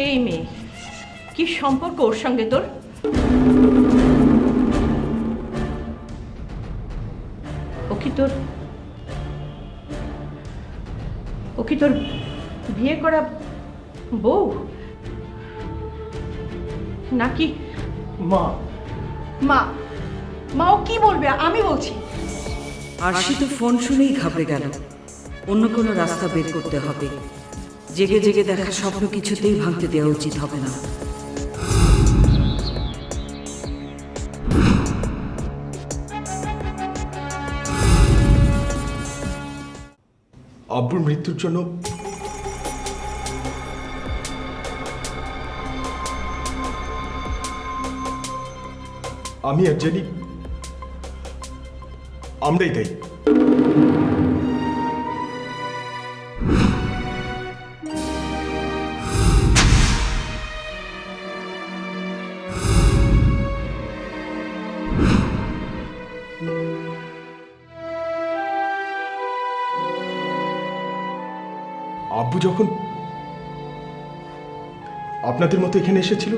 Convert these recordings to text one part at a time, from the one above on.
সেই মেয়ে। কি সম্পর্ক ওর সঙ্গে তোর? ও কি তোর ও কি তোর বিয়ে করা বউ? নাকি মা। মা। মা ও কি বলবে? আমি বলছি। আরশি তো ফোন শুনেই ঘাবড়ে গেল। অন্য কোনো রাস্তা বের করতে হবে। জেগে জেগে দেখা স্বপ্ন কিছুতেই ভাঙতে দেওয়া উচিত হবে না। আব্বুর মৃত্যুর জন্য আমি আর জেনি আমরাই দায়ী। আপনাদের মতো এখানে এসেছিল?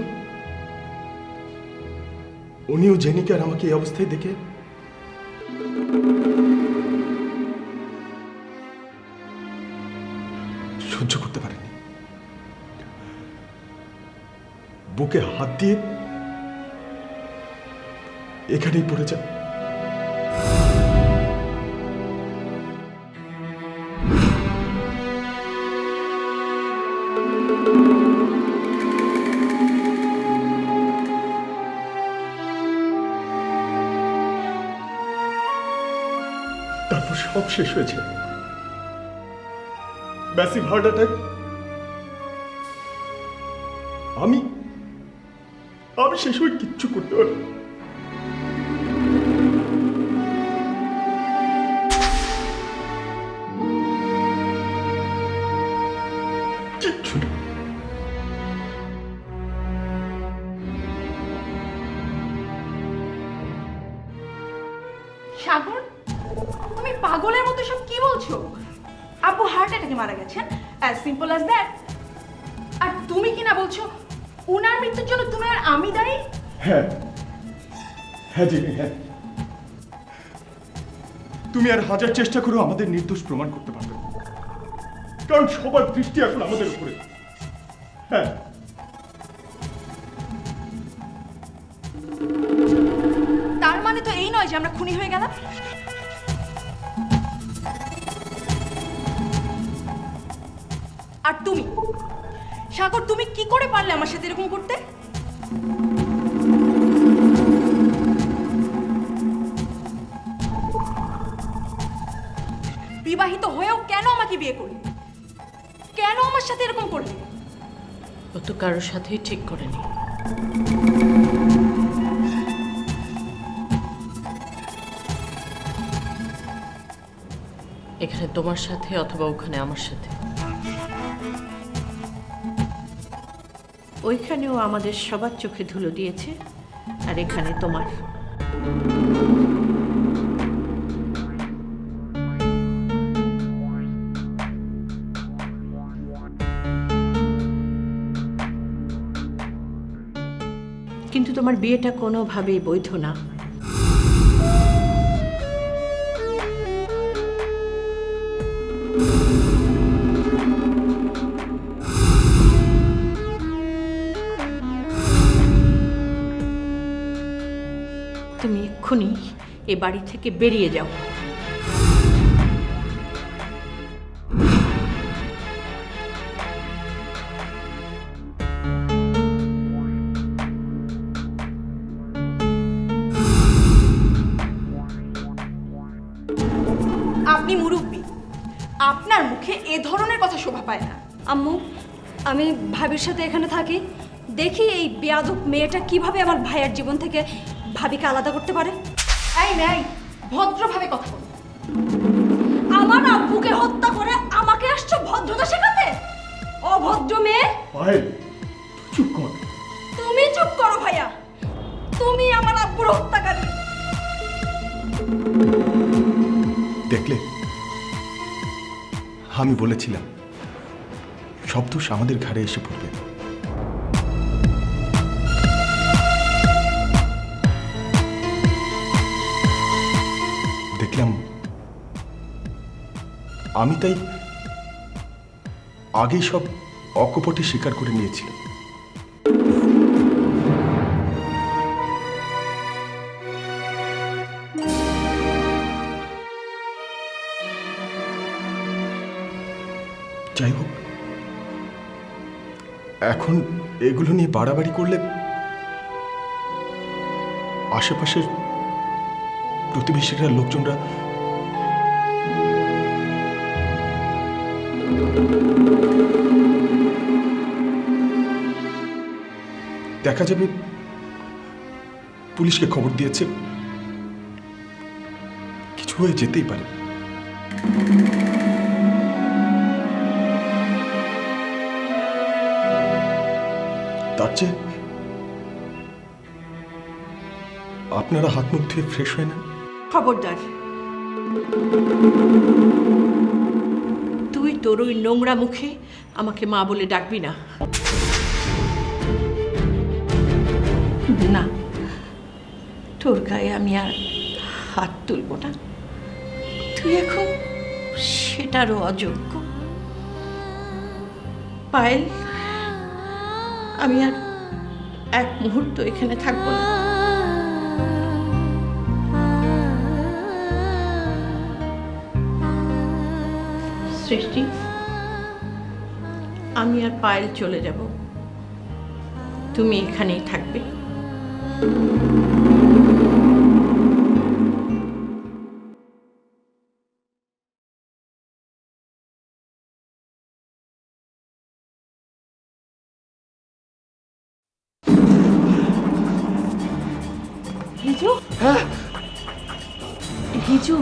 উনিও জেনিকে আর আমাকে এই অবস্থায় দেখে সহ্য করতে পারেনি বুকে হাত দিয়ে এখানেই পড়ে যায় সব শেষ হয়েছে। ম্যাসিভ হার্ট অ্যাটাক আমি আমি শেষ হয়ে কিচ্ছু করতে পারি হ্যাঁ হ্যাঁ। তুমি আর হাজার চেষ্টা করো আমাদের নির্দোষ প্রমাণ করতে পারবে। কারণ সবার দৃষ্টি এখন আমাদের উপরে। হ্যাঁ। তার মানে তো এই নয় যে আমরা খুনি হয়ে গেলাম? আর তুমি? সাগর, তুমি কি করে পারলে আমার সাথে এরকম করতে? বিবাহিত হয়েও কেন আমাকে বিয়ে করলে? কেন আমার সাথে এরকম করলে? ও তো কারোর সাথেই ঠিক করেনি। এখানে তোমার সাথে অথবা ওখানে আমার সাথে। ওইখানেও আমাদের সবার চোখে ধুলো দিয়েছে আর এখানে তোমার। কিন্তু তোমার বিয়েটা কোনোভাবেই বৈধ না। তুমি এক্ষুনি এ বাড়ি থেকে বেরিয়ে যাও। আপনার মুখে এ ধরনের কথা শোভা পায় না। আম্মু আমি ভাবির সাথে এখানে থাকি। দেখি এই বেয়াদব মেয়েটা কীভাবে আমার ভাইয়ের জীবন থেকে ভাবিকে আলাদা করতে পারে? এই নাই ভদ্রভাবে কথা বল। আমার আব্বুকে হত্যা করে আমাকে আসছো ভদ্রতা শেখাতে? অভদ্র মেয়ে। তুই চুপ কর। তুমি চুপ করো ভাইয়া। তুমি আমার আব্বুর হত্যাকারী। দেখলে? আমি বলেছিলাম, সব দোষ আমাদের ঘাড়ে এসে পড়বে। দেখলাম, আমি তাই আগে সব অকপটে স্বীকার করে নিয়েছিলাম। যাই হোক, এখন এগুলো নিয়ে বাড়াবাড়ি করলে আশেপাশের প্রতিবেশীরা, লোকজনরা দেখা যাবে পুলিশকে খবর দিয়েছে, কিছু হয়ে যেতেই পারে। তার চেয়ে? আপনারা হাত মুখ ধুয়ে ফ্রেশ হয় না খবরদার। তুই তোর ওই নোংরা মুখে আমাকে মা বলে ডাকবি না। না, তোর গায়ে আমি আর হাত তুলব না। তুই এখন সেটারও অযোগ্য। পায়েল আমি আর এক মুহূর্ত এখানে থাকব না। সৃষ্টি, আমি আর পায়েল চলে যাব। তুমি এখানেই থাকবে। হিজু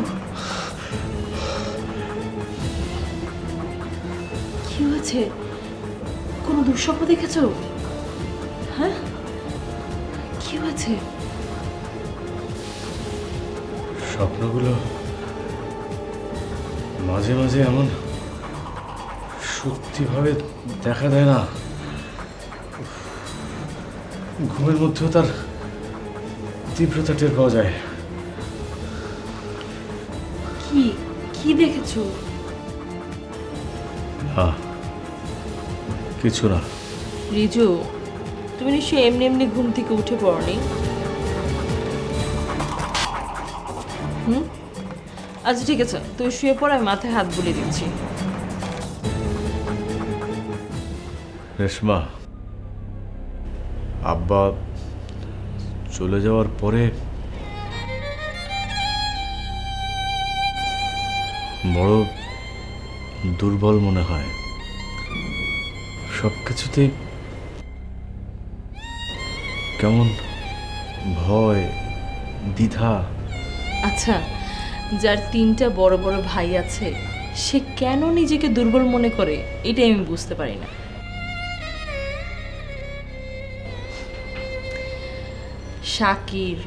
কি হয়েছে? কোনো দুঃস্বপ্ন দেখেছ? হ্যাঁ? কি হয়েছে? স্বপ্নগুলো মাঝে মাঝে এমন সত্যিভাবে দেখা দেয় না। ঘুমের মধ্যেও তার তীব্রতা টের পাওয়া যায়। কি দেখেছ না কিছু না। রিজু তুমি নিশ্চয়ই এমনি এমনি ঘুম থেকে উঠে পড়নি? হুম? আচ্ছা ঠিক আছে। তুই শুয়ে পড় আমি মাথায় হাত বুলিয়ে দিচ্ছি। রেশমা আব্বা চলে যাওয়ার পরে বড় দুর্বল মনে হয়। সব কিছুতেই কেমন ভয়, দ্বিধা। আচ্ছা যার তিনটা বড় বড় ভাই আছে, সে কেন নিজেকে দুর্বল মনে করে? এটাই আমি বুঝতে পারি না। শাকির,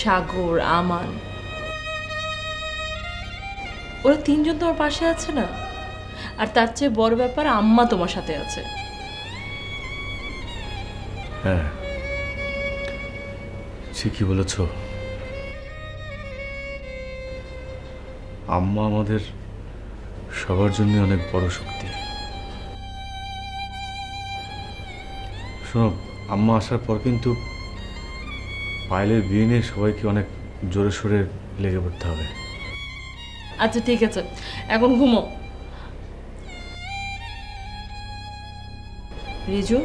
সাগর, আমান ওরা তিনজন তোমার পাশে আছে না? আর তার চেয়ে বড় ব্যাপার আম্মা তোমার সাথে আছে। হ্যাঁ। ঠিকই বলেছ। আম্মা আমাদের সবার জন্য অনেক বড় শক্তি। শোনো, আম্মা আসার পর কিন্তু পায়েলের বিয়ে নিয়ে সবাইকে অনেক জোরে সোরে লেগে পড়তে হবে। আচ্ছা ঠিক আছে। এখন ঘুমো। রিজু?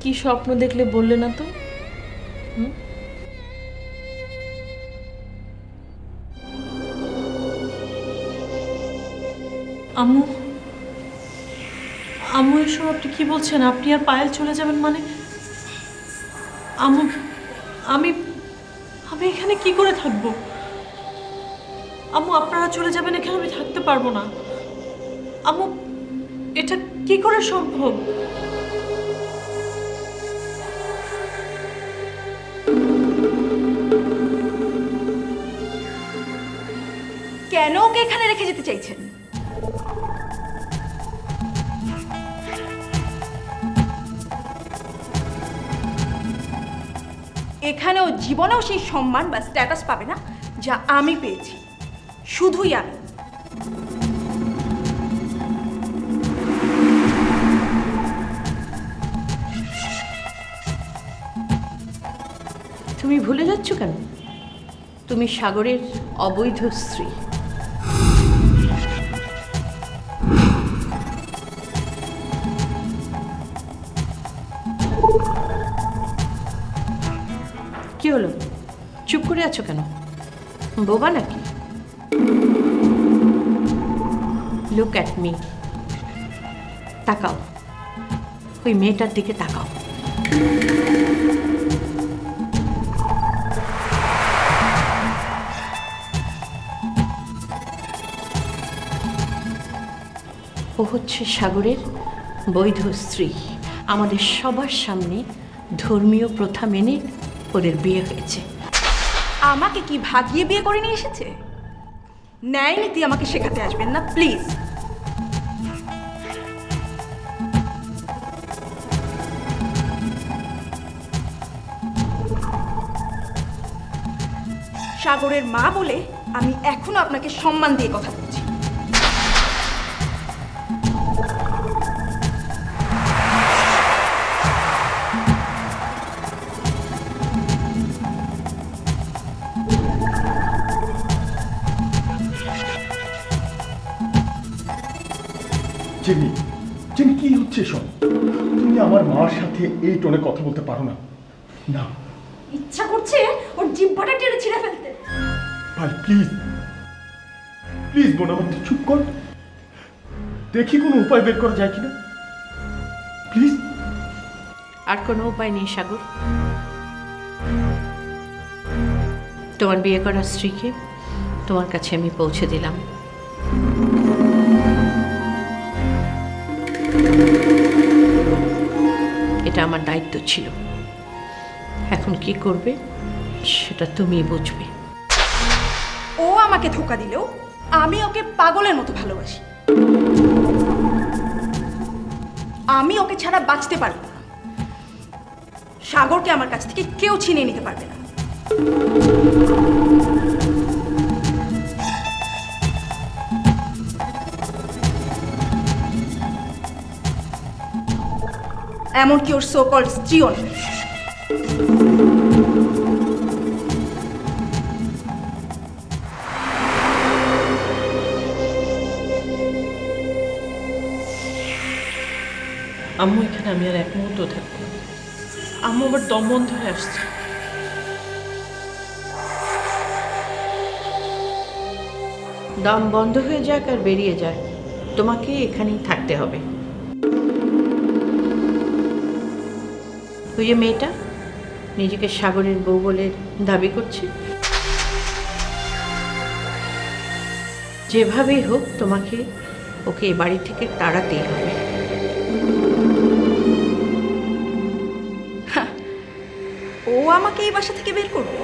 কি স্বপ্ন দেখলে বললে না তো? হুম? আম্মু আম্মু এসব আপনি কি বলছেন? আপনি আর পায়েল চলে যাবেন মানে? আম্মু, আমি আমি এখানে কি করে থাকব? আম্মু, আপনারা চলে যাবেন, এখানে আমি থাকতে পারব না। আম্মু, এটা কি করে সম্ভব? কেন ওকে এখানে রেখে যেতে চাইছেন? এখানেও জীবনেও সেই সম্মান বা স্ট্যাটাস পাবে না যা আমি পেয়েছি। শুধুই আমি। তুমি ভুলে যাচ্ছ কেন? তুমি সাগরের অবৈধ স্ত্রী। হলো? চুপ করে আছো কেন? বোবা নাকি? লুক অ্যাট মি তাকাও। ওই মেয়েটার দিকে তাকাও। ও হচ্ছে সাগরের বৈধ স্ত্রী। আমাদের সবার সামনে ধর্মীয় প্রথা মেনে ওদের বিয়ে হয়েছে। আমাকে কি ভাগিয়ে বিয়ে করে নিয়ে এসেছে? ন্যায় নীতি আমাকে শেখাতে আসবেন না, প্লিজ। সাগরের মা বলে আমি এখনও আপনাকে সম্মান দিয়ে কথা জেনি জেনি কি হচ্ছে সব। তুমি আমার মার সাথে এই টোনে কথা বলতে পারো না। না। ইচ্ছা করছে ওর জিব্বাটা টেনে ছিঁড়ে ফেলতে। ভাই প্লিজ। প্লিজ বোন আমার চুপ কর। দেখি কোনো উপায় বের করা যায় কিনা। প্লিজ। আর কোনো উপায় নেই সাগর। তোমার বিয়ে করা স্ত্রীকে তোমার কাছে আমি পৌঁছে দিলাম। আমার দায়িত্ব ছিল। এখন কি করবে, সেটা তুমি বুঝবে। ও আমাকে ধোকা দিলেও আমি ওকে পাগলের মতো ভালোবাসি। আমি ওকে ছাড়া বাঁচতে পারব না। সাগরকে আমার কাছ থেকে কেউ ছিনিয়ে নিতে পারবে না। এমনকি ওর সো কল্ড স্ত্রীও নয় আম্মু এখানে আমি আর এক মুহূর্ত থাকব আম্মু আবার দম বন্ধ হয়ে আসছে। দম বন্ধ হয়ে যাক আর বেরিয়ে যাক। তোমাকে এখানেই থাকতে হবে। ওই যে মেয়েটা নিজেকে সাগরের বউ বলে দাবি করছে যেভাবেই হোক তোমাকে ওকে এ বাড়ি থেকে তাড়াতেই হবে। ও আমাকে এই বাসা থেকে বের করবে।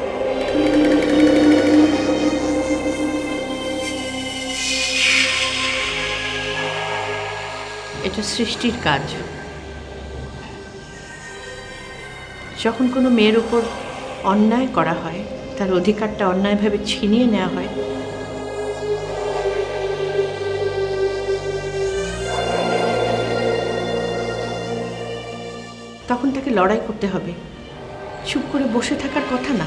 এটা সৃষ্টির কাজ। যখন কোনো মেয়ের উপর অন্যায় করা হয়, তার অধিকারটা অন্যায়ভাবে ছিনিয়ে নেওয়া হয়, তখন তাকে লড়াই করতে হবে। চুপ করে বসে থাকার কথা না।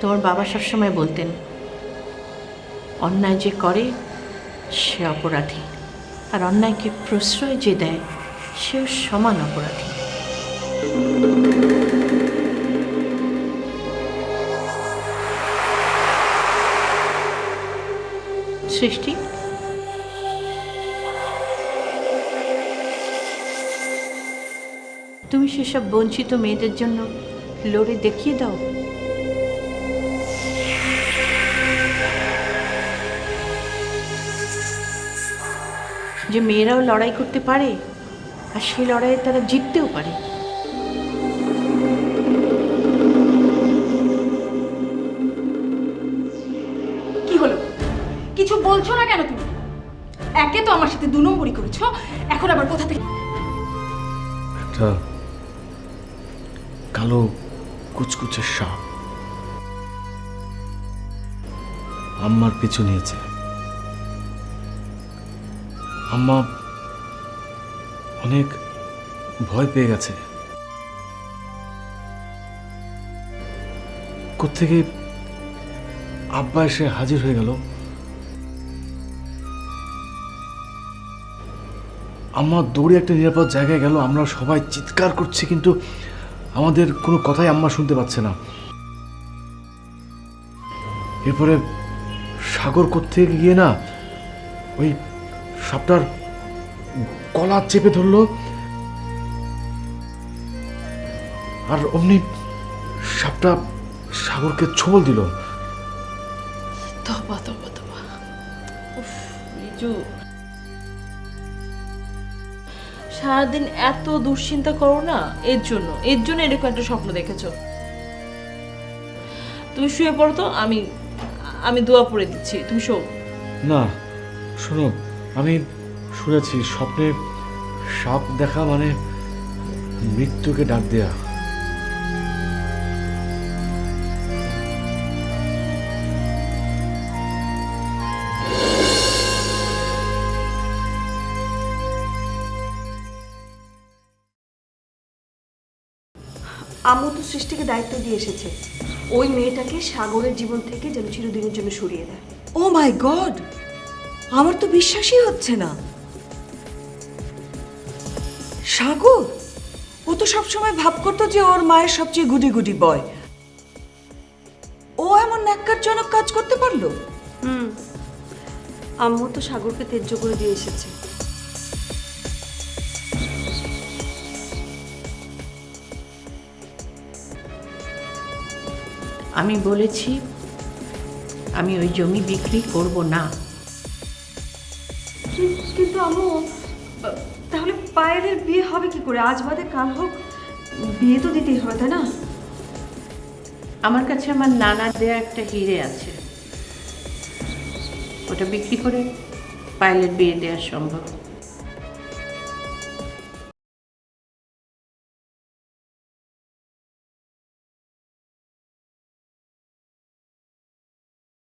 তোমার বাবা সবসময় বলতেন অন্যায় যে করে, সে অপরাধী। আর অন্যায়কে প্রশ্রয় যে দেয়, সেও সমান অপরাধী। সৃষ্টি? তুমি সেসব বঞ্চিত মেয়েদের জন্য লড়ে দেখিয়ে দাও। যে মেয়েরাও লড়াই করতে পারে আর সেই লড়াইয়ে তারা জিততেও পারে। কি হলো? কিছু বলছো না কেন তুমি? একে তো আমার সাথে দু নম্বরই করেছ এখন আবার কোথা থেকে? একটা কালো কুচকুচে সাপ। আম্মার পিছু নিয়েছে। আম্মা অনেক ভয় পেয়ে গেছে। কোত্থেকে আব্বা এসে হাজির হয়ে গেল? আম্মা দৌড়ে একটা নিরাপদ জায়গায় গেল, আমরা সবাই চিৎকার করছি, কিন্তু আমাদের কোনো কথাই আম্মা শুনতে পাচ্ছে না। এরপরে সাগর কোত্থেকে গিয়ে না ওই সাপটার গলা চেপে ধরলো। আর অমনি সাপটা সাগরকে ছোবল দিল। তবা তবা তবা। উফ রিজু সারাদিন এত দুশ্চিন্তা করো না এর জন্য এর জন্য এরকম একটা স্বপ্ন দেখেছ। তুমি শুয়ে পড়ো তো আমি আমি দোয়া পড়ে দিচ্ছি তুমি শো। না শোনো আমি শুনেছি স্বপ্নে সাপ দেখা মানে মৃত্যুকে ডাক দেয়া। আম্মু তো সৃষ্টিকে দায়িত্ব দিয়ে এসেছে। ওই মেয়েটাকে সাগরের জীবন থেকে যেন চিরদিনের জন্য সরিয়ে দেয়। ও মাই গড আমার তো বিশ্বাসই হচ্ছে না। সাগর, ও তো সবসময় ভাব করতো যে ওর মায়ের সবচেয়ে গুডি গুডি বয়। ও এমন ন্যাক্কারজনক কাজ করতে পারল? হুম। আম্মু তো সাগরকে তেজ্য করে দিয়ে এসেছে। আমি বলেছি, আমি ওই জমি বিক্রি করব না। কিন্তু আমু তাহলে পায়েলের বিয়ে হবে কি করে? আজ বাদে কাল হোক, বিয়ে তো দিতেই হবে, তাই না? আমার কাছে আমার নানা দেয়া একটা হিরে আছে। ওটা বিক্রি করে পায়েলের বিয়ে দেওয়া সম্ভব।